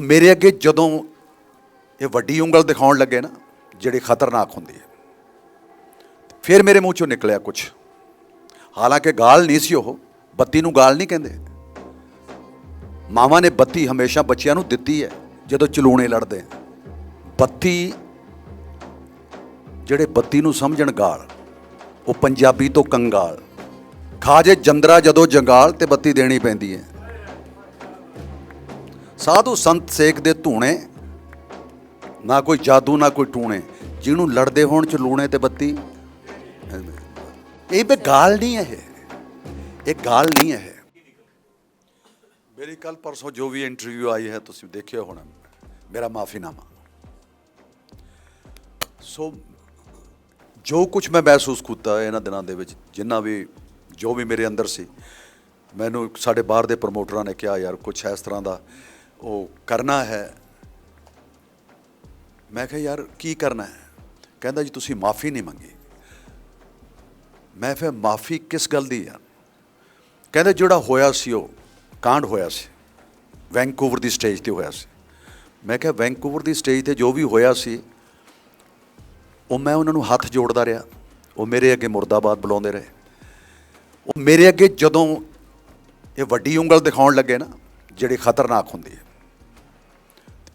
ਮੇਰੇ ਅੱਗੇ ਜਦੋਂ ਇਹ ਵੱਡੀ ਉਂਗਲ ਦਿਖਾਉਣ ਲੱਗੇ ਨਾ, ਜਿਹੜੀ ਖਤਰਨਾਕ ਹੁੰਦੀ ਹੈ ਫਿਰ ਮੇਰੇ ਮੂੰਹ ਚੋਂ ਨਿਕਲਿਆ ਕੁਝ ਹਾਲਾਂਕਿ ਗਾਲ ਨਹੀਂ ਸੀ ਉਹ, ਬੱਤੀ ਨੂੰ ਗਾਲ ਨਹੀਂ ਕਹਿੰਦੇ। ਮਾਵਾਂ ਨੇ ਬੱਤੀ ਹਮੇਸ਼ਾ ਬੱਚਿਆਂ ਨੂੰ ਦਿੱਤੀ ਹੈ, ਜਦੋਂ ਚਲੂਣੇ ਲੜਦੇ ਬੱਤੀ, ਜਿਹੜੇ ਬੱਤੀ ਨੂੰ ਸਮਝਣ ਗਾਲ, ਉਹ ਪੰਜਾਬੀ ਤੋਂ ਕੰਗਾਲ। ਖਾਜੇ ਜੰਦਰਾ ਜਦੋਂ ਜੰਗਾਲ ਤੇ ਬੱਤੀ ਦੇਣੀ ਪੈਂਦੀ ਹੈ। ਸਾਧੂ ਸੰਤ ਸੇਖ ਦੇ ਧੂਣੇ, ਨਾ ਕੋਈ ਜਾਦੂ, ਨਾ ਕੋਈ ਟੂਣੇ। ਜਿਹਨੂੰ ਲੜਦੇ ਹੋਣ ਚ ਲੂਣੇ ਤੇ ਬੱਤੀ। ਇਹ ਬੇ ਗਾਲ ਨਹੀਂ ਹੈ ਇਹ। ਇਹ ਗਾਲ ਨਹੀਂ ਹੈ। ਮੇਰੀ ਕੱਲ ਪਰਸੋਂ ਜੋ ਵੀ ਇੰਟਰਵਿਊ ਆਈ ਹੈ, ਤੁਸੀਂ ਦੇਖਿਆ ਹੋਣਾ। ਮੇਰਾ ਮਾਫੀਨਾਮਾ। ਸੋ, ਜੋ ਕੁਝ ਮੈਂ ਮਹਿਸੂਸ ਕੀਤਾ ਇਹਨਾਂ ਦਿਨਾਂ ਦੇ ਵਿੱਚ, ਜਿੰਨਾ ਵੀ, ਜੋ ਵੀ ਮੇਰੇ ਅੰਦਰ ਸੀ, ਮੈਨੂੰ ਸਾਡੇ ਬਾਹਰ ਦੇ ਪ੍ਰਮੋਟਰਾਂ ਨੇ ਕਿਹਾ, ਯਾਰ ਕੁਝ ਇਸ ਤਰ੍ਹਾਂ ਦਾ ਉਹ ਕਰਨਾ ਹੈ। ਮੈਂ ਕਿਹਾ, ਯਾਰ, ਕੀ ਕਰਨਾ ਹੈ? ਕਹਿੰਦਾ, ਜੀ, ਤੁਸੀਂ ਮਾਫੀ ਨਹੀਂ ਮੰਗੀ। ਮੈਂ ਫਿਰ ਮਾਫੀ ਕਿਸ ਗੱਲ ਦੀ ਯਾਰ ਕਹਿੰਦਾ, ਜਿਹੜਾ ਹੋਇਆ ਸੀ ਉਹ ਕਾਂਡ ਹੋਇਆ ਸੀ। ਵੈਂਕੂਵਰ ਦੀ ਸਟੇਜ ਤੇ ਹੋਇਆ ਸੀ। ਮੈਂ ਕਿਹਾ, ਵੈਂਕੂਵਰ ਦੀ ਸਟੇਜ ਤੇ ਜੋ ਵੀ ਹੋਇਆ ਸੀ, ਉਹ ਮੈਂ ਉਹਨਾਂ ਨੂੰ ਹੱਥ ਜੋੜਦਾ ਰਿਹਾ। ਉਹ ਮੇਰੇ ਅੱਗੇ ਮੁਰਦਾਬਾਦ ਬੁਲਾਉਂਦੇ ਰਹੇ। ਉਹ ਮੇਰੇ ਅੱਗੇ ਜਦੋਂ ਇਹ ਵੱਡੀ ਉਂਗਲ ਦਿਖਾਉਣ ਲੱਗੇ ਨਾ, ਜਿਹੜੀ ਖਤਰਨਾਕ ਹੁੰਦੀ ਹੈ।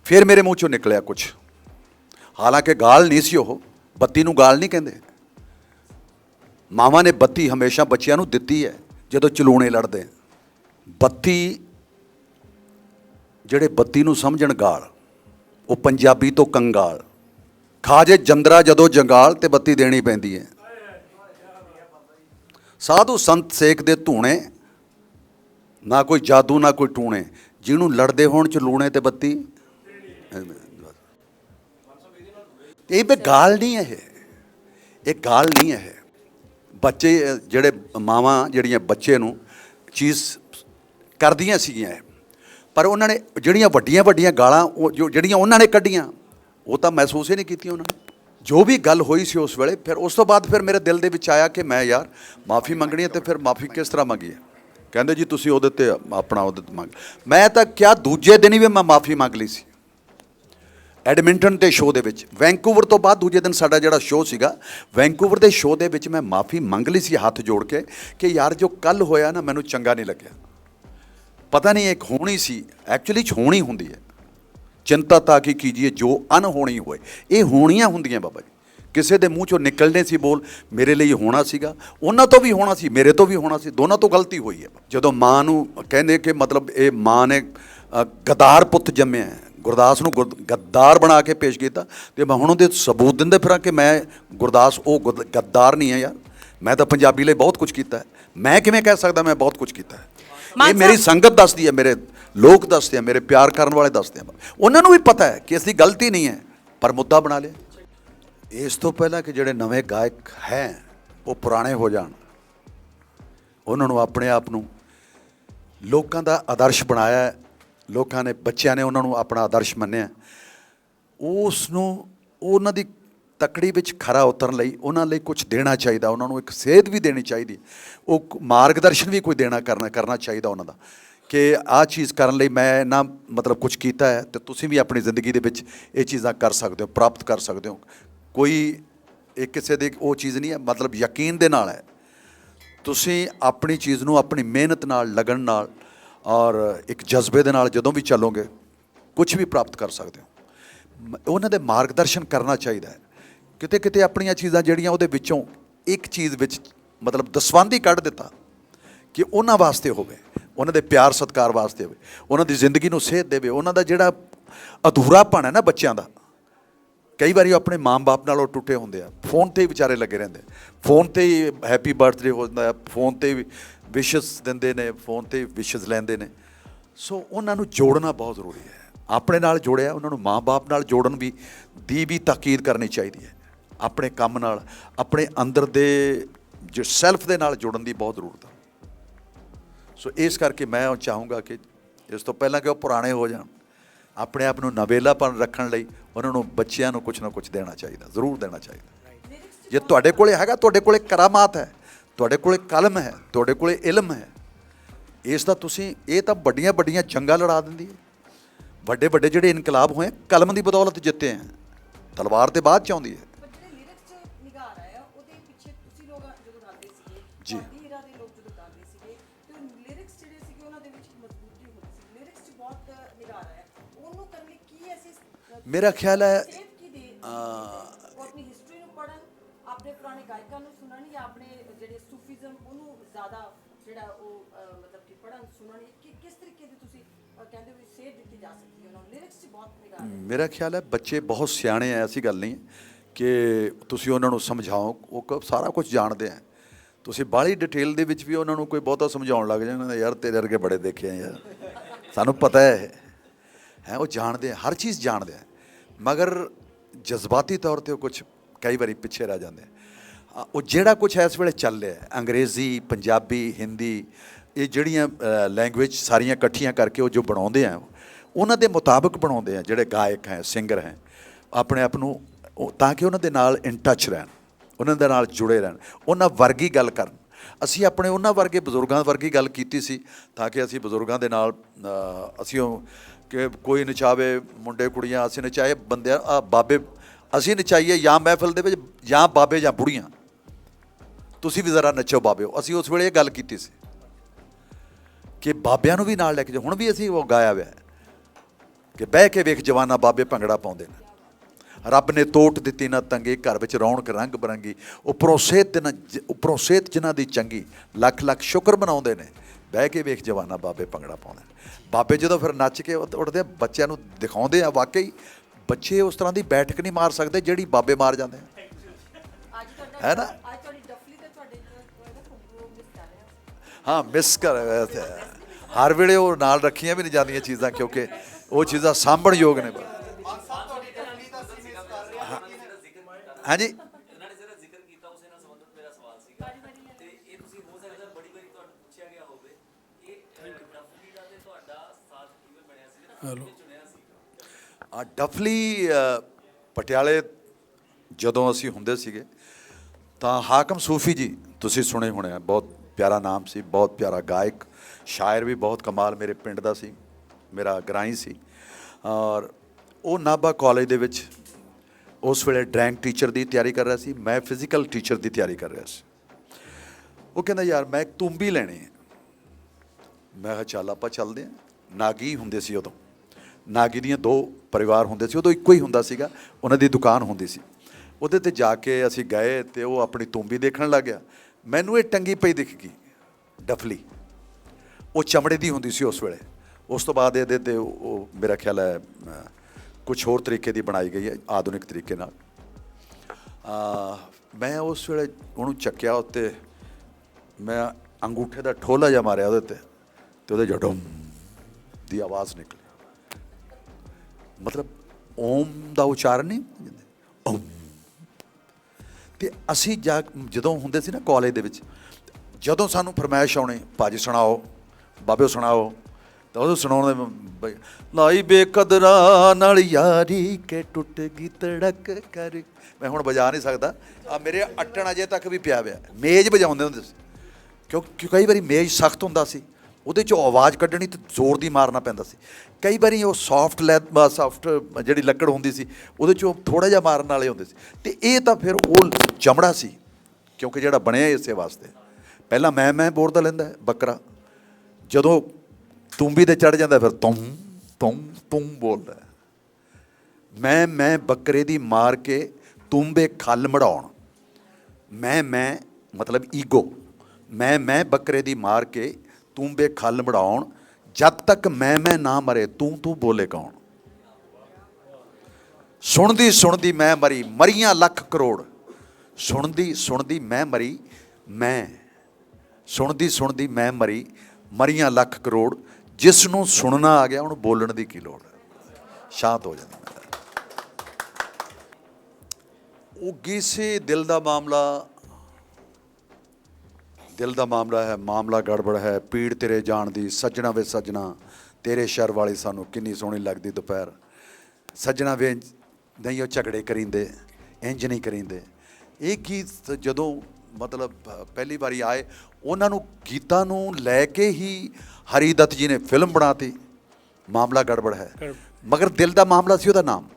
ਫਿਰ ਮੇਰੇ ਮੂੰਹ ਚੋਂ ਨਿਕਲਿਆ ਕੁਝ ਹਾਲਾਂਕਿ ਗਾਲ ਨਹੀਂ ਸੀ ਉਹ, ਬੱਤੀ ਨੂੰ ਗਾਲ ਨਹੀਂ ਕਹਿੰਦੇ। ਮਾਵਾਂ ਨੇ ਬੱਤੀ ਹਮੇਸ਼ਾ ਬੱਚਿਆਂ ਨੂੰ ਦਿੱਤੀ ਹੈ, ਜਦੋਂ ਚਲੂਣੇ ਲੜਦੇ ਬੱਤੀ, ਜਿਹੜੇ ਬੱਤੀ ਨੂੰ ਸਮਝਣ ਗਾਲ, ਉਹ ਪੰਜਾਬੀ ਤੋਂ ਕੰਗਾਲ। ਖਾਜੇ ਜੰਦਰਾ ਜਦੋਂ ਜੰਗਾਲ ਤੇ ਬੱਤੀ ਦੇਣੀ ਪੈਂਦੀ ਹੈ। ਸਾਧੂ ਸੰਤ ਸੇਖ ਦੇ ਧੂਣੇ, ਨਾ ਕੋਈ ਜਾਦੂ ਨਾ ਕੋਈ ਟੂਣੇ, ਜਿਹਨੂੰ ਲੜਦੇ ਹੋਣ ਚ ਲੂਣੇ ਤੇ ਬੱਤੀ ਇਹ ਵੀ ਗਾਲ ਨਹੀਂ ਹੈ ਇਹ। ਗਾਲ ਨਹੀਂ ਹੈ ਬੱਚੇ, ਜਿਹੜੇ ਮਾਵਾਂ ਜਿਹੜੀਆਂ ਬੱਚੇ ਨੂੰ ਚੀਜ਼ ਕਰਦੀਆਂ ਸੀਗੀਆਂ ਇਹ। ਪਰ ਉਹਨਾਂ ਨੇ ਜਿਹੜੀਆਂ ਵੱਡੀਆਂ ਵੱਡੀਆਂ ਗਾਲਾਂ ਉਹ ਜੋ ਜਿਹੜੀਆਂ ਉਹਨਾਂ ਨੇ ਕੱਢੀਆਂ, ਉਹ ਤਾਂ ਮਹਿਸੂਸ ਹੀ ਨਹੀਂ ਕੀਤੀਆਂ ਉਹਨਾਂ ਨੇ। ਜੋ ਵੀ ਗੱਲ ਹੋਈ ਸੀ ਉਸ ਵੇਲੇ, ਫਿਰ ਉਸ ਤੋਂ ਬਾਅਦ ਫਿਰ ਮੇਰੇ ਦਿਲ ਦੇ ਵਿੱਚ ਆਇਆ ਕਿ ਮੈਂ ਯਾਰ ਮਾਫੀ ਮੰਗਣੀ ਹੈ ਤੇ ਫਿਰ ਮਾਫੀ ਕਿਸ ਤਰ੍ਹਾਂ ਮੰਗੀਏ ਕਹਿੰਦੇ ਜੀ ਤੁਸੀਂ ਉਹਦੇ ਤੇ ਆਪਣਾ ਉਹਦੇ ਤੇ ਮੰਗ। ਮੈਂ ਤਾਂ ਕਿਹਾ ਦੂਜੇ ਦਿਨ ਹੀ ਵੀ ਮੈਂ ਮਾਫੀ ਮੰਗ ਲਈ ਸੀ। ਐਡਮਿੰਟਨ ਦੇ ਸ਼ੋਅ ਦੇ ਵਿੱਚ। ਵੈਂਕੂਵਰ ਤੋਂ ਬਾਅਦ ਦੂਜੇ ਦਿਨ ਸਾਡਾ ਜਿਹੜਾ ਸ਼ੋਅ ਸੀਗਾ ਵੈਂਕੂਵਰ ਦੇ ਸ਼ੋਅ ਦੇ ਵਿੱਚ ਮੈਂ ਮਾਫੀ ਮੰਗ ਲਈ ਸੀ ਹੱਥ ਜੋੜ ਕੇ ਕਿ ਯਾਰ ਜੋ ਕੱਲ ਹੋਇਆ ਨਾ ਮੈਨੂੰ ਚੰਗਾ ਨਹੀਂ ਲੱਗਿਆ। ਪਤਾ ਨਹੀਂ ਇੱਕ ਹੋਣੀ ਸੀ ਐਕਚੁਅਲੀ ਚ ਹੋਣੀ ਹੁੰਦੀ ਹੈ। ਚਿੰਤਾ ਤਾਂ ਕੀ ਕੀਜੀਏ ਜੋ ਅਨਹੋਣੀ ਹੋਏ। ਇਹ ਹੋਣੀਆਂ ਹੁੰਦੀਆਂ ਬਾਬਾ ਜੀ। ਕਿਸੇ ਦੇ ਮੂੰਹ ਚੋਂ ਨਿਕਲਣੇ ਸੀ ਬੋਲ ਮੇਰੇ ਲਈ ਹੋਣਾ ਸੀਗਾ। ਉਹਨਾਂ ਤੋਂ ਵੀ ਹੋਣਾ ਸੀ ਮੇਰੇ ਤੋਂ ਵੀ ਹੋਣਾ ਸੀ। ਦੋਨਾਂ ਤੋਂ ਗਲਤੀ ਹੋਈ ਹੈ। ਜਦੋਂ ਮਾਂ ਨੂੰ ਕਹਿੰਦੇ ਕਿ ਮਤਲਬ ਇਹ ਮਾਂ ਨੇ ਅ, ਗਦਾਰ ਪੁੱਤ ਜੰਮਿਆ ਗੁਰਦਾਸ ਨੂੰ ਗੱਦਾਰ ਬਣਾ ਕੇ ਪੇਸ਼ ਕੀਤਾ ਤੇ ਮੈਂ ਹੁਣ ਉਹਦੇ ਸਬੂਤ ਦਿੰਦੇ ਫਿਰਾਂ ਕਿ ਮੈਂ ਗੁਰਦਾਸ ਉਹ ਗੱਦਾਰ ਨਹੀਂ ਹੈ ਯਾਰ। ਮੈਂ ਤਾਂ ਪੰਜਾਬੀ ਲਈ ਬਹੁਤ ਕੁਝ ਕੀਤਾ ਹੈ। ਮੈਂ ਕਿਵੇਂ ਕਹਿ ਸਕਦਾ ਮੈਂ ਬਹੁਤ ਕੁਝ ਕੀਤਾ ਹੈ? ਇਹ ਮੇਰੀ ਸੰਗਤ ਦੱਸਦੀ ਹੈ ਮੇਰੇ ਲੋਕ ਦੱਸਦੇ ਆ ਮੇਰੇ ਪਿਆਰ ਕਰਨ ਵਾਲੇ ਦੱਸਦੇ ਆ। ਉਹਨਾਂ ਨੂੰ ਵੀ ਪਤਾ ਹੈ ਕਿ ਅਸੀਂ ਗਲਤੀ ਨਹੀਂ ਹੈ ਪਰ ਮੁੱਦਾ ਬਣਾ ਲਿਆ। ਇਸ ਤੋਂ ਪਹਿਲਾਂ ਕਿ ਜਿਹੜੇ ਨਵੇਂ ਗਾਇਕ ਹੈ ਉਹ ਪੁਰਾਣੇ ਹੋ ਜਾਣ ਉਹਨਾਂ ਨੂੰ ਆਪਣੇ ਆਪ ਨੂੰ ਲੋਕਾਂ ਦਾ ਆਦਰਸ਼ ਬਣਾਇਆ ਹੈ। ਲੋਕਾਂ ਨੇ, ਬੱਚਿਆਂ ਨੇ ਉਹਨਾਂ ਨੂੰ ਆਪਣਾ ਆਦਰਸ਼ ਮੰਨਿਆ। ਉਸ ਨੂੰ ਉਹਨਾਂ ਦੀ ਤਕੜੀ ਵਿੱਚ ਖਰਾ ਉਤਰਨ ਲਈ ਉਹਨਾਂ ਲਈ ਕੁਝ ਦੇਣਾ ਚਾਹੀਦਾ, ਉਹਨਾਂ ਨੂੰ ਇੱਕ ਸੇਧ ਵੀ ਦੇਣੀ ਚਾਹੀਦੀ। ਉਹ ਮਾਰਗਦਰਸ਼ਨ ਵੀ ਕੋਈ ਦੇਣਾ ਕਰਨਾ ਕਰਨਾ ਚਾਹੀਦਾ ਉਹਨਾਂ ਦਾ ਕਿ ਆਹ ਚੀਜ਼ ਕਰਨ ਲਈ ਮੈਂ ਨਾ ਮਤਲਬ ਕੁਝ ਕੀਤਾ ਹੈ ਤੇ ਤੁਸੀਂ ਵੀ ਆਪਣੀ ਜ਼ਿੰਦਗੀ ਦੇ ਵਿੱਚ ਇਹ ਚੀਜ਼ਾਂ ਕਰ ਸਕਦੇ ਹੋ, ਪ੍ਰਾਪਤ ਕਰ ਸਕਦੇ ਹੋ। ਕੋਈ ਇਹ ਕਿਸੇ ਦੇ ਉਹ ਚੀਜ਼ ਨਹੀਂ ਹੈ, ਮਤਲਬ ਯਕੀਨ ਦੇ ਨਾਲ ਹੈ। ਤੁਸੀਂ ਆਪਣੀ ਚੀਜ਼ ਨੂੰ, ਆਪਣੀ ਮਿਹਨਤ ਨਾਲ, ਲਗਨ ਨਾਲ ਔਰ ਇੱਕ ਜਜ਼ਬੇ ਦੇ ਨਾਲ ਜਦੋਂ ਵੀ ਚੱਲੋਗੇ ਕੁਝ ਵੀ ਪ੍ਰਾਪਤ ਕਰ ਸਕਦੇ ਹੋ। ਮ- ਉਹਨਾਂ ਦੇ ਮਾਰਗਦਰਸ਼ਨ ਕਰਨਾ ਚਾਹੀਦਾ ਹੈ। ਕਿਤੇ ਕਿਤੇ ਆਪਣੀਆਂ ਚੀਜ਼ਾਂ ਜਿਹੜੀਆਂ ਉਹਦੇ ਵਿੱਚੋਂ ਇੱਕ ਚੀਜ਼ ਵਿੱਚ ਮਤਲਬ ਦਸਵੰਦੀ ਕੱਢ ਦਿੱਤਾ ਕਿ ਉਹਨਾਂ ਵਾਸਤੇ ਹੋਵੇ, ਉਹਨਾਂ ਦੇ ਪਿਆਰ ਸਤਿਕਾਰ ਵਾਸਤੇ ਹੋਵੇ, ਉਹਨਾਂ ਦੀ ਜ਼ਿੰਦਗੀ ਨੂੰ ਸੇਧ ਦੇਵੇ, ਉਹਨਾਂ ਦਾ ਜਿਹੜਾ ਅਧੂਰਾਪਣ ਹੈ ਨਾ ਬੱਚਿਆਂ ਦਾ, ਕਈ ਵਾਰੀ ਉਹ ਆਪਣੇ ਮਾਂ-ਬਾਪ ਨਾਲ ਉਹ ਟੁੱਟੇ ਹੁੰਦੇ ਆ। ਫੋਨ ਤੇ ਹੀ ਵਿਚਾਰੇ ਲੱਗੇ ਰਹਿੰਦੇ ਫੋਨ ਤੇ ਹੀ ਹੈਪੀ ਬਰਥਡੇ ਹੋ ਜਾਂਦਾ ਫੋਨ ਤੇ ਵਿਸ਼ਸ ਦਿੰਦੇ ਨੇ ਫੋਨ ਤੇ ਵਿਸ਼ਸ ਲੈਂਦੇ ਨੇ। ਸੋ ਉਹਨਾਂ ਨੂੰ ਜੋੜਨਾ ਬਹੁਤ ਜ਼ਰੂਰੀ ਹੈ। ਆਪਣੇ ਨਾਲ ਜੋੜਿਆ ਉਹਨਾਂ ਨੂੰ ਮਾਂ-ਬਾਪ ਨਾਲ ਜੋੜਨ ਵੀ ਦੀ ਵੀ ਤਾਕੀਦ ਕਰਨੀ ਚਾਹੀਦੀ ਹੈ। ਆਪਣੇ ਕੰਮ ਨਾਲ ਆਪਣੇ ਅੰਦਰ ਦੇ ਜੋ ਸੈਲਫ ਦੇ ਨਾਲ ਜੋੜਨ ਦੀ ਬਹੁਤ ਜ਼ਰੂਰਤ ਹੈ। ਸੋ ਇਸ ਕਰਕੇ ਮੈਂ ਉਹ ਚਾਹੂੰਗਾ ਕਿ ਇਸ ਤੋਂ ਪਹਿਲਾਂ ਕਿ ਉਹ ਪੁਰਾਣੇ ਹੋ ਜਾਣ। ਆਪਣੇ ਆਪ ਨੂੰ ਨਵੇਲਾਪਨ ਰੱਖਣ ਲਈ ਉਹਨਾਂ ਨੂੰ ਬੱਚਿਆਂ ਨੂੰ ਕੁਝ ਨਾ ਕੁਝ ਦੇਣਾ ਚਾਹੀਦਾ ਜ਼ਰੂਰ ਦੇਣਾ ਚਾਹੀਦਾ। ਜੇ ਤੁਹਾਡੇ ਕੋਲੇ ਹੈਗਾ ਤੁਹਾਡੇ ਕੋਲੇ ਕਰਾਮਾਤ ਹੈ। ਤੁਹਾਡੇ ਕੋਲੇ ਕਲਮ ਹੈ ਤੁਹਾਡੇ ਕੋਲੇ ਇਲਮ ਹੈ। ਇਸ ਦਾ ਤੁਸੀਂ ਇਹ ਤਾਂ ਵੱਡੀਆਂ ਵੱਡੀਆਂ ਜੰਗਾਂ ਲੜਾ ਦਿੰਦੀ ਹੈ। ਵੱਡੇ ਵੱਡੇ ਜਿਹੜੇ ਇਨਕਲਾਬ ਹੋਏ ਕਲਮ ਦੀ ਬਦੌਲਤ ਜਿੱਤੇ ਆ ਤਲਵਾਰ ਤੇ ਬਾਅਦ ਚ ਆਉਂਦੀ ਹੈ। ਜੀ। ਤੁਹਾਡੀ ਹੀਰਾ ਦੇ ਜ਼ਿਆਦਾ ਜਿਹੜਾ ਉਹ ਮਤਲਬ ਕਿ ਪੜਨ ਸੁਣਨ ਕਿ, ਕਿਸ ਤਰੀਕੇ ਦੀ ਤੁਸੀਂ ਕਹਿੰਦੇ ਹੋ ਸੇਧ ਦਿੱਤੀ ਜਾ ਸਕਦੀ ਹੈ ਉਹਨਾਂ ਨੂੰ? ਲਿਰਿਕਸ 'ਚ ਬਹੁਤ ਨਿਗਾਰ ਮੇਰਾ ਖਿਆਲ ਹੈ ਬੱਚੇ ਬਹੁਤ ਸਿਆਣੇ ਆ ਐਸੀ ਗੱਲ ਨਹੀਂ ਕਿ ਤੁਸੀਂ ਉਹਨਾਂ ਨੂੰ ਸਮਝਾਓ, ਉਹ ਸਾਰਾ ਕੁਝ ਜਾਣਦੇ ਆ ਤੁਸੀਂ ਬਾਹਲੀ ਡਿਟੇਲ ਦੇ ਵਿੱਚ ਵੀ ਉਹਨਾਂ ਨੂੰ ਕੋਈ ਬਹੁਤਾ ਸਮਝਾਉਣ ਲੱਗ ਜਾਂਦੇ ਯਾਰ ਤੇਰੇ ਵਰਗੇ ਬੜੇ ਦੇਖੇ ਆ ਯਾਰ। ਸਾਨੂੰ ਪਤਾ ਹੈ ਹੈ, ਉਹ ਜਾਣਦੇ ਆ ਹਰ ਚੀਜ਼ ਜਾਣਦੇ ਆ ਮਗਰ ਜਜ਼ਬਾਤੀ ਤੌਰ ਤੇ ਉਹ ਕੁਝ ਕਈ ਵਾਰੀ ਪਿੱਛੇ ਰਹਿ ਜਾਂਦੇ ਆ ਉਹ ਜਿਹੜਾ ਕੁਝ ਇਸ ਵੇਲੇ ਚੱਲ ਰਿਹਾ ਅੰਗਰੇਜ਼ੀ, ਪੰਜਾਬੀ, ਹਿੰਦੀ, ਇਹ ਜਿਹੜੀਆਂ ਲੈਂਗੁਏਜ ਸਾਰੀਆਂ ਇਕੱਠੀਆਂ ਕਰਕੇ ਉਹ ਜੋ ਬਣਾਉਂਦੇ ਆ, ਉਹਨਾਂ ਦੇ ਮੁਤਾਬਕ ਬਣਾਉਂਦੇ ਆ, ਜਿਹੜੇ ਗਾਇਕ ਹੈ ਸਿੰਗਰ ਹੈ, ਆਪਣੇ ਆਪ ਨੂੰ ਉਹ- ਤਾਂ ਕਿ ਉਹਨਾਂ ਦੇ ਨਾਲ ਇਨ ਟੱਚ ਰਹਿਣ, ਉਹਨਾਂ ਦੇ ਨਾਲ ਜੁੜੇ ਰਹਿਣ, ਉਹਨਾਂ ਵਰਗੀ ਗੱਲ ਕਰਨ। ਅਸੀਂ ਆਪਣੇ ਉਹਨਾਂ ਵਰਗੇ ਬਜ਼ੁਰਗਾਂ ਵਰਗੀ ਗੱਲ ਕੀਤੀ ਸੀ, ਤਾਂ ਕਿ ਅਸੀਂ ਬਜ਼ੁਰਗਾਂ ਦੇ ਨਾਲ ਅਸੀਂ ਉਹ ਕਿ ਕੋਈ ਨਚਾਵੇ ਮੁੰਡੇ, ਕੁੜੀਆਂ, ਅਸੀਂ ਨਚਾਏ ਬੰਦਿਆਂ ਬਾਬੇ, ਅਸੀਂ ਨਚਾਈਏ ਜਾਂ ਮਹਿਫਿਲ ਦੇ ਵਿੱਚ ਜਾਂ ਬਾਬੇ ਜਾਂ ਬੁੜੀਆਂ। ਤੁਸੀਂ ਵੀ ਜ਼ਰਾ ਨੱਚੋ ਬਾਬਿਓ। ਅਸੀਂ ਉਸ ਵੇਲੇ ਇਹ ਗੱਲ ਕੀਤੀ ਸੀ ਕਿ ਬਾਬਿਆਂ ਨੂੰ ਵੀ ਨਾਲ ਲੈ ਕੇ ਜਾਓ। ਹੁਣ ਵੀ ਅਸੀਂ ਉਹ ਗਾਇਆ ਹੋਇਆ ਕਿ ਬਹਿ ਕੇ ਵੇਖ ਜਵਾਨਾ ਬਾਬੇ ਭੰਗੜਾ ਪਾਉਂਦੇ ਨੇ। ਰੱਬ ਨੇ ਤੋਟ ਦਿੱਤੀ ਨਾ ਤੰਗੇ ਘਰ ਵਿੱਚ ਰੌਣਕ ਰੰਗ ਬਰੰਗੀ। ਉੱਪਰੋਂ ਸਿਹਤ ਨਾ ਉੱਪਰੋਂ ਸਿਹਤ ਜਿਨ੍ਹਾਂ ਦੀ ਚੰਗੀ ਲੱਖ ਲੱਖ ਸ਼ੁਕਰ ਮਨਾਉਂਦੇ ਨੇ। ਬਹਿ ਕੇ ਵੇਖ ਜਵਾਨਾ ਬਾਬੇ ਭੰਗੜਾ ਪਾਉਂਦੇ ਨੇ। ਬਾਬੇ ਜਦੋਂ ਫਿਰ ਨੱਚ ਕੇ ਉੱਠ- ਉੱਠਦੇ ਆ, ਬੱਚਿਆਂ ਨੂੰ ਦਿਖਾਉਂਦੇ ਆ ਵਾਕਈ ਬੱਚੇ ਉਸ ਤਰ੍ਹਾਂ ਦੀ ਬੈਠਕ ਨਹੀਂ ਮਾਰ ਸਕਦੇ ਜਿਹੜੀ ਬਾਬੇ ਮਾਰ ਜਾਂਦੇ ਹੈ ਨਾ? ਹਾਂ ਮਿਸ ਕਰ। ਹਰ ਵੇਲੇ ਉਹ ਨਾਲ ਰੱਖੀਆਂ ਵੀ ਨਹੀਂ ਜਾਂਦੀਆਂ ਚੀਜ਼ਾਂ ਕਿਉਂਕਿ ਉਹ ਚੀਜ਼ਾਂ ਸਾਂਭਣ ਯੋਗ ਨੇ ਹਾਂਜੀ ਇਹਨਾਂ ਨੇ ਜਿਹੜਾ ਜ਼ਿਕਰ ਕੀਤਾ ਉਸੇ ਨਾਲ ਸੰਬੰਧਿਤ ਮੇਰਾ ਸਵਾਲ ਸੀਗਾ ਤੇ ਇਹ ਤੁਸੀਂ ਹੋ ਸਕਦਾ ਬੜੀ ਵਾਰੀ ਤੁਹਾਨੂੰ ਪੁੱਛਿਆ ਗਿਆ ਹੋਵੇ ਇਹ ਡਫਲੀ ਦਾ ਤੇ ਤੁਹਾਡਾ ਸਾਥ ਕਿਵੇਂ ਬਣਿਆ ਸੀ ਤੇ ਕਿਵੇਂ ਚੁਣਿਆ ਸੀ ਆ ਡਫਲੀ ਪਟਿਆਲੇ ਜਦੋਂ ਅਸੀਂ ਹੁੰਦੇ ਸੀਗੇ ਤਾਂ ਹਾਕਮ ਸੂਫੀ ਜੀ ਤੁਸੀਂ ਸੁਣੇ ਹੋਣੇ ਆ ਬਹੁਤ ਪਿਆਰਾ ਨਾਮ ਸੀ, ਬਹੁਤ ਪਿਆਰਾ ਗਾਇਕ, ਸ਼ਾਇਰ ਵੀ ਬਹੁਤ ਕਮਾਲ ਮੇਰੇ ਪਿੰਡ ਦਾ ਸੀ, ਮੇਰਾ ਗਰਾਈ ਸੀ। ਔਰ ਉਹ ਨਾਭਾ ਕਾਲਜ ਦੇ ਵਿੱਚ ਉਸ ਵੇਲੇ ਡਰੈਂਗ ਟੀਚਰ ਦੀ ਤਿਆਰੀ ਕਰ ਰਿਹਾ ਸੀ, ਮੈਂ ਫਿਜ਼ੀਕਲ ਟੀਚਰ ਦੀ ਤਿਆਰੀ ਕਰ ਰਿਹਾ ਸੀ। ਉਹ ਕਹਿੰਦਾ, ਯਾਰ, ਮੈਂ ਇੱਕ ਤੁੰਬੀ ਲੈਣੀ ਹੈ। ਮੈਂ ਕਿਹਾ, ਚੱਲ, ਆਪਾਂ ਚੱਲਦੇ ਹਾਂ। ਨਾਗੀ ਹੁੰਦੇ ਸੀ ਉਦੋਂ। ਨਾਗੀ ਦੀਆਂ ਦੋ ਪਰਿਵਾਰ ਹੁੰਦੇ ਸੀ, ਉਦੋਂ ਇੱਕੋ ਹੀ ਹੁੰਦਾ ਸੀਗਾ, ਉਹਨਾਂ ਦੀ ਦੁਕਾਨ ਹੁੰਦੀ ਸੀ। ਉਹਦੇ ਤੇ ਜਾ ਕੇ ਅਸੀਂ ਗਏ ਤੇ ਉਹ ਆਪਣੀ ਤੁੰਬੀ ਦੇਖਣ ਲੱਗ ਗਿਆ। ਮੈਨੂੰ ਇਹ ਟੰਗੀ ਪਈ ਦਿਖ ਗਈ ਡਫਲੀ। ਉਹ ਚਮੜੇ ਦੀ ਹੁੰਦੀ ਸੀ ਉਸ ਵੇਲੇ। ਉਸ ਤੋਂ ਬਾਅਦ ਇਹਦੇ ਤੇ ਉਹ ਮੇਰਾ ਖਿਆਲ ਹੈ ਕੁਝ ਹੋਰ ਤਰੀਕੇ ਦੀ ਬਣਾਈ ਗਈ ਹੈ, ਆਧੁਨਿਕ ਤਰੀਕੇ ਨਾਲ। ਆ ਮੈਂ ਉਸ ਵੇਲੇ ਉਹਨੂੰ ਚੱਕਿਆ ਉੱਤੇ। ਮੈਂ ਅੰਗੂਠੇ ਦਾ ਠੋਲਾ ਜਿਹਾ ਮਾਰਿਆ ਉਹਦੇ ਤੇ ਤੇ ਉਹਦੇ ਜੜੋਂ ਦੀ ਆਵਾਜ਼ ਨਿਕਲੀ। ਮਤਲਬ ਓਮ ਦਾ ਉਚਾਰਨ ਨਹੀਂ ਓਮ। ਤੇ ਅਸੀਂ ਜਾ ਜਦੋਂ ਹੁੰਦੇ ਸੀ ਨਾ ਕਾਲਜ ਦੇ ਵਿੱਚ ਜਦੋਂ ਸਾਨੂੰ ਫਰਮਾਇਸ਼ ਆਉਣੀ ਭਾਜੀ ਸੁਣਾਓ ਬਾਬੇ ਸੁਣਾਓ ਤਾਂ ਉਹ ਸੁਣਾਉਣ ਦੇ ਬਈ, ਲਾਈ ਬੇਕਦਰਾ ਨਾਲ ਯਾਰੀ ਕੇ ਟੁੱਟ ਗਈ ਤੜਕ ਕਰ। ਮੈਂ ਹੁਣ ਵਜਾ ਨਹੀਂ ਸਕਦਾ। ਆ ਮੇਰੇ ਅਟਣ ਅਜੇ ਤੱਕ ਵੀ ਪਿਆ ਹੋਇਆ। ਮੇਜ਼ ਵਜਾਉਂਦੇ ਹੁੰਦੇ ਸੀ। ਕਿਉਂਕਿ ਕਈ ਵਾਰੀ ਮੇਜ਼ ਸਖਤ ਹੁੰਦਾ ਸੀ। ਉਹਦੇ ਚੋਂ ਆਵਾਜ਼ ਕੱਢਣੀ ਤੇ ਜ਼ੋਰ ਦੀ ਮਾਰਨਾ ਪੈਂਦਾ ਸੀ। ਕਈ ਵਾਰੀ ਉਹ ਸੌਫਟ ਲੈ ਸੌਫਟ ਜਿਹੜੀ ਲੱਕੜ ਹੁੰਦੀ ਸੀ, ਉਹਦੇ ਚੋਂ ਥੋੜਾ ਜਿਹਾ ਮਾਰਨ ਵਾਲੇ ਹੁੰਦੇ ਸੀ। ਤੇ ਇਹ ਤਾਂ ਫਿਰ ਉਹ ਚਮੜਾ ਸੀ, ਕਿਉਂਕਿ ਜਿਹੜਾ ਬਣਿਆ ਇਸੇ ਵਾਸਤੇ। ਪਹਿਲਾਂ ਮੈਂ ਮੈਂ ਬੋਲਦਾ ਲੈਂਦਾ, ਬੱਕਰਾ। ਜਦੋਂ ਤੁੰਬੀ ਤੇ ਚੜ ਜਾਂਦਾ ਫਿਰ ਤੁਮ ਤੁਮ ਤੁਮ ਬੋਲਦਾ। ਮੈਂ ਮੈਂ ਬੱਕਰੇ ਦੀ ਮਾਰ ਕੇ ਤੁੰਬੇ ਖੱਲ ਮੜਾਉਣ। ਮੈਂ ਮੈਂ ਮਤਲਬ ਈਗੋ। ਮੈਂ ਮੈਂ ਬੱਕਰੇ ਦੀ ਮਾਰ ਕੇ ਤੂੰ ਬੇਖੱਲ ਮੜਾਉਣ, ਜਦ ਤੱਕ ਮੈਂ ਮੈਂ ਨਾ ਮਰੇ, ਤੂੰ ਤੂੰ ਬੋਲੇ ਕੌਣ? ਸੁਣਦੀ ਸੁਣਦੀ ਮੈਂ ਮਰੀ, ਮਰੀਆਂ ਲੱਖ ਕਰੋੜ। ਸੁਣਦੀ ਸੁਣਦੀ ਮੈਂ ਮਰੀ, ਮੈਂ। ਸੁਣਦੀ ਸੁਣਦੀ ਮੈਂ ਮਰੀ, ਮਰੀਆਂ ਲੱਖ ਕਰੋੜ। ਜਿਸ ਨੂੰ ਸੁਣਨਾ ਆ ਗਿਆ, ਉਹਨੂੰ ਬੋਲਣ ਦੀ ਕੀ ਲੋੜ? ਹੈ ਸ਼ਾਂਤ ਹੋ ਜਾਂਦਾ ਉਹ ਕਿਸੇ ਦਿਲ ਦਾ ਮਾਮਲਾ ਦਿਲ ਦਾ ਮਾਮਲਾ ਹੈ ਮਾਮਲਾ ਗੜਬੜ ਹੈ ਪੀੜ ਤੇਰੇ ਜਾਣ ਦੀ ਸੱਜਣਾ ਵੇ ਸੱਜਣਾ ਤੇਰੇ ਸ਼ਰ ਵਾਲੀ ਸਾਨੂੰ ਕਿੰਨੀ ਸੋਹਣੀ ਲੱਗਦੀ ਦੁਪਹਿਰ। ਸੱਜਣਾ ਵੇ ਨਹੀਂ ਉਹ ਝਗੜੇ ਕਰਿੰਦੇ ਇੰਜ ਨਹੀਂ ਕਰਿੰਦੇ। ਇਹ ਗੀਤ ਜਦੋਂ ਮਤਲਬ ਪਹਿਲੀ ਵਾਰੀ ਆਏ ਉਹਨਾਂ ਨੂੰ ਗੀਤਾਂ ਨੂੰ ਲੈ ਕੇ ਹੀ ਹਰੀ ਦੱਤ ਜੀ ਨੇ ਫਿਲਮ ਬਣਾਤੀ। ਮਾਮਲਾ ਗੜਬੜ ਹੈ। ਮਗਰ ਦਿਲ ਦਾ ਮਾਮਲਾ ਸੀ ਉਹਦਾ ਨਾਮ।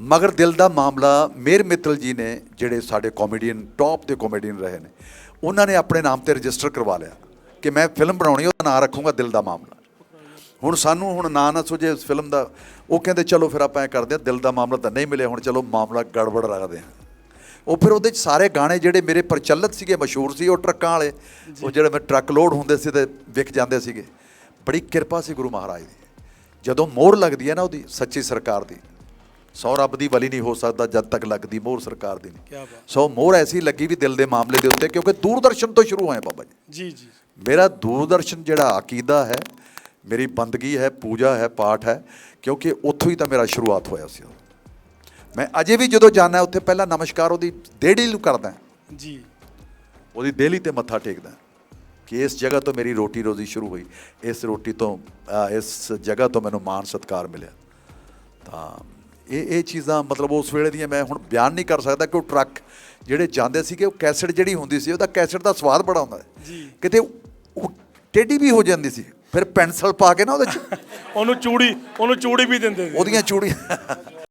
ਮਗਰ ਦਿਲ ਦਾ ਮਾਮਲਾ ਮੇਰ ਮਿੱਤਲ ਜੀ ਨੇ ਜਿਹੜੇ ਸਾਡੇ ਕਾਮੇਡੀਅਨ ਟੌਪ ਦੇ ਕਾਮੇਡੀਅਨ ਰਹੇ ਨੇ। ਉਹਨਾਂ ਨੇ ਆਪਣੇ ਨਾਮ ਤੇ ਰਜਿਸਟਰ ਕਰਵਾ ਲਿਆ ਕਿ ਮੈਂ ਫਿਲਮ ਬਣਾਉਣੀ ਉਹਦਾ ਨਾਂ ਰੱਖੂੰਗਾ ਦਿਲ ਦਾ ਮਾਮਲਾ। ਹੁਣ ਸਾਨੂੰ ਹੁਣ ਨਾਂ ਨਾ ਸੁਝੇ ਇਸ ਫਿਲਮ ਦਾ ਉਹ ਕਹਿੰਦੇ ਚਲੋ ਫਿਰ ਆਪਾਂ ਐ ਕਰਦੇ ਹਾਂ ਦਿਲ ਦਾ ਮਾਮਲਾ ਤਾਂ ਨਹੀਂ ਮਿਲਿਆ ਹੁਣ ਚਲੋ ਮਾਮਲਾ ਗੜਬੜ ਰੱਖਦੇ ਹਾਂ। ਉਹ ਫਿਰ ਉਹਦੇ ਚ ਸਾਰੇ ਗਾਣੇ ਜਿਹੜੇ ਮੇਰੇ ਪ੍ਰਚਲਿਤ ਸੀਗੇ ਮਸ਼ਹੂਰ ਸੀ ਉਹ ਟਰੱਕਾਂ ਵਾਲੇ ਉਹ ਜਿਹੜੇ ਮੈਂ ਟਰੱਕ ਲੋਡ ਹੁੰਦੇ ਸੀ ਤੇ ਵਿਕ ਜਾਂਦੇ ਸੀਗੇ। ਬੜੀ ਕਿਰਪਾ ਸੀ ਗੁਰੂ ਮਹਾਰਾਜ ਦੀ। ਜਦੋਂ ਮੋਹਰ ਲੱਗਦੀ ਹੈ ਨਾ ਉਹਦੀ ਸੱਚੀ ਸਰਕਾਰ ਦੀ ਸੌ ਰੱਬ ਦੀ ਵਲੀ ਨਹੀਂ ਹੋ ਸਕਦਾ ਜਦ ਤੱਕ ਲੱਗਦੀ ਮੋਹਰ ਸਰਕਾਰ ਦੀ ਨਹੀਂ। ਸੋ ਮੋਹਰ ਐਸੀ ਲੱਗੀ ਵੀ ਦਿਲ ਦੇ ਮਾਮਲੇ ਦੇ ਉੱਤੇ ਕਿਉਂਕਿ ਦੂਰਦਰਸ਼ਨ ਤੋਂ ਸ਼ੁਰੂ ਹੋਏ ਬਾਬਾ ਜੀ। ਜੀ ਜੀ। ਮੇਰਾ ਦੂਰਦਰਸ਼ਨ ਜਿਹੜਾ ਅਕੀਦਾ ਹੈ ਮੇਰੀ ਬੰਦਗੀ ਹੈ ਪੂਜਾ ਹੈ ਪਾਠ ਹੈ ਕਿਉਂਕਿ ਉੱਥੋਂ ਹੀ ਤਾਂ ਮੇਰਾ ਸ਼ੁਰੂਆਤ ਹੋਇਆ ਸੀ ਮੈਂ ਅਜੇ ਵੀ ਜਦੋਂ ਜਾਣਾ ਉੱਥੇ ਪਹਿਲਾਂ ਨਮਸਕਾਰ ਉਹਦੀ ਦੇੜੀ ਨੂੰ ਕਰਦਾ। ਜੀ। ਉਹਦੀ ਦੇਲੀ ਤੇ ਮੱਥਾ ਟੇਕਦਾ। ਕਿ ਇਸ ਜਗ੍ਹਾ ਤੋਂ ਮੇਰੀ ਰੋਟੀ ਰੋਜ਼ੀ ਸ਼ੁਰੂ ਹੋਈ। ਇਸ ਰੋਟੀ ਤੋਂ ਇਸ ਜਗ੍ਹਾ ਤੋਂ ਮੈਨੂੰ ਮਾਣ ਸਤਿਕਾਰ ਮਿਲਿਆ। ਤਾਂ ਇਹ ਇਹ ਚੀਜ਼ਾਂ ਮਤਲਬ ਉਸ ਵੇਲੇ ਦੀਆਂ ਮੈਂ ਹੁਣ ਬਿਆਨ ਨਹੀਂ ਕਰ ਸਕਦਾ ਕਿ ਉਹ ਟਰੱਕ ਜਿਹੜੇ ਜਾਂਦੇ ਸੀਗੇ ਉਹ ਕੈਸਟ ਜਿਹੜੀ ਹੁੰਦੀ ਸੀ ਉਹਦਾ ਕੈਸਟ ਦਾ ਸਵਾਦ ਬੜਾ ਹੁੰਦਾ ਜੀ। ਕਿਤੇ ਉਹ ਟੇਢੀ ਵੀ ਹੋ ਜਾਂਦੀ ਸੀ ਫਿਰ ਪੈਨਸਲ ਪਾ ਕੇ ਨਾ ਉਹਦੇ ਚ ਉਹਨੂੰ ਚੂੜੀ ਉਹਨੂੰ ਚੂੜੀ ਵੀ ਦਿੰਦੇ ਸੀ। ਉਹਦੀਆਂ ਚੂੜੀਆਂ।